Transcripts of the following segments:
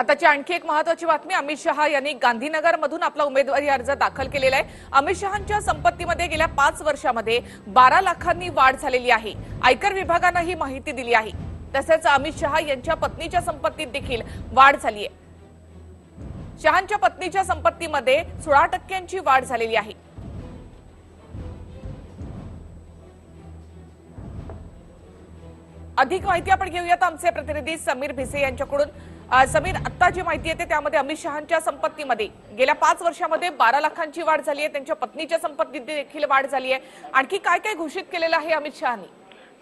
आताची आणखी एक महत्वाची बातमी अमित शहा यांनी गांधीनगरमधून आपला उमेदवारी अर्ज दाखल केलेला आहे. अमित शहांच्या संपत्तीमध्ये गेल्या पाच वर्षामध्ये बारा लाखांनी वाढ झालेली आहे. आयकर विभागानं ही माहिती दिली आहे. तसेच अमित शहा यांच्या पत्नीच्या संपत्तीत देखील वाढ झाली आहे. शहांच्या पत्नीच्या संपत्तीमध्ये सोळा टक्क्यांची वाढ झालेली आहे. अधिक माहिती आपण घेऊयात. आमचे प्रतिनिधी समीर भिसे यांच्याकडून. समीर आत्ता जी माहिती येते त्यामध्ये अमित शहांच्या संपत्तीमध्ये. गेल्या पाच वर्षामध्ये बारा लाखांची वाढ झाली आहे. त्यांच्या पत्नीच्या संपत्तीत देखील वाढ झाली आहे. आणखी काय काय घोषित केलेलं आहे अमित शहानी?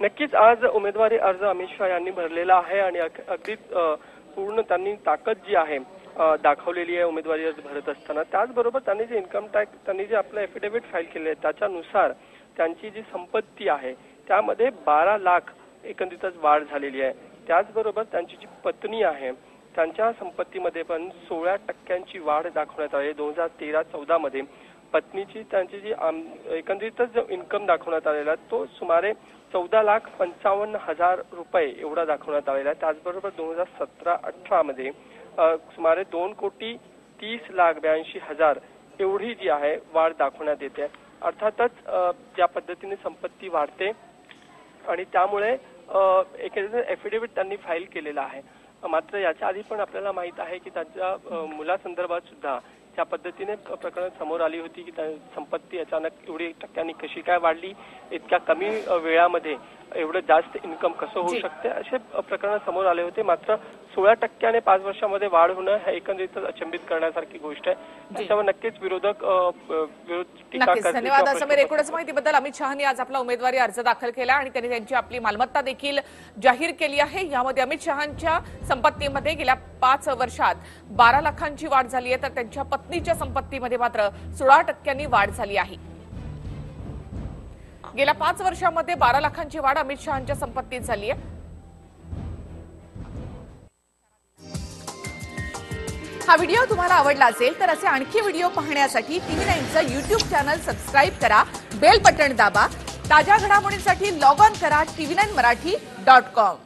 नक्कीच आज उमेदवारी अर्ज अमित शहा यांनी भरलेला आहे आणि अगदी अगदीच पूर्ण त्यांनी ताकद जी आहे दाखवलेली आहे उमेदवारी अर्ज भरत असताना. त्याचबरोबर त्यांनी जे इन्कम टॅक्स त्यांनी जे आपलं एफिडेव्हिट फाईल केले आहे त्याच्यानुसार त्यांची जी संपत्ती आहे त्यामध्ये बारा लाख एकंदरीतच वाढ झालेली आहे. त्याचबरोबर त्यांची जी पत्नी आहे त्यांच्या संपत्तीमध्ये पण सोळा टक्क्यांची वाढ दाखवण्यात आली. दोन हजार तेरा चौदा मध्ये पत्नीची त्यांची जी आम- एकंदरीतच जो इन्कम दाखवण्यात आलेला आहे, तो सुमारे चौदा लाख पंचावन्न हजार रुपये एवढा दाखवण्यात आलेला. आहे त्याचबरोबर दोन हजार सतरा अठरा मध्ये सुमारे दोन कोटी तीस लाख ब्याऐंशी हजार एवढी जी आहे वाढ दाखवण्यात येते. अर्थातच ज्या पद्धतीने संपत्ती वाढते आणि त्यामुळे एक एफिडेव्हिट त्यांनी फाईल केलेला आहे. मात्र याच्या आधी पण आपल्याला माहीत आहे की त्यांच्या मुलासंदर्भात सुद्धा त्या पद्धतीने प्रकरण समोर आली होती की त्या संपत्ती अचानक एवढी टक्क्यांनी कशी काय वाढली इतक्या कमी वेळामध्ये एवढं जास्त इन्कम कसं होऊ. शकते? असे प्रकरण समोर आले होते. मात्र सोळा टक्क्याने पाच वर्षामध्ये वाढ होणं हे एकंदरीतच अचंबित करण्यासारखी गोष्ट आहे. त्याच्यावर नक्कीच विरोधक टीका धन्यवाद. समीर एकूणच माहितीबद्दल अमित शहानी आज आपला उमेदवारी अर्ज दाखल केला आणि त्यांनी त्यांची आपली मालमत्ता देखील जाहीर केली आहे. यामध्ये अमित शहांच्या संपत्तीमध्ये गेल्या पाच वर्षात बारा लाखांची वाढ झाली आहे. तर त्यांच्या पत्नीच्या संपत्तीमध्ये मात्र सोळा टक्क्यांनी वाढ झाली आहे. गेल्या पाच वर्षामध्ये बारा लाखांची वाढ अमित शहांच्या संपत्तीत झाली आहे हा व्हिडिओ तुम्हाला आवडला असेल तर असे आणखी व्हिडिओ पाहण्यासाठी टीव्ही नाईनचं युट्यूब चॅनल सबस्क्राईब करा बेल बटन दाबा ताज्या घडामोडींसाठी लॉग ऑन करा TV nine Marathi dot com.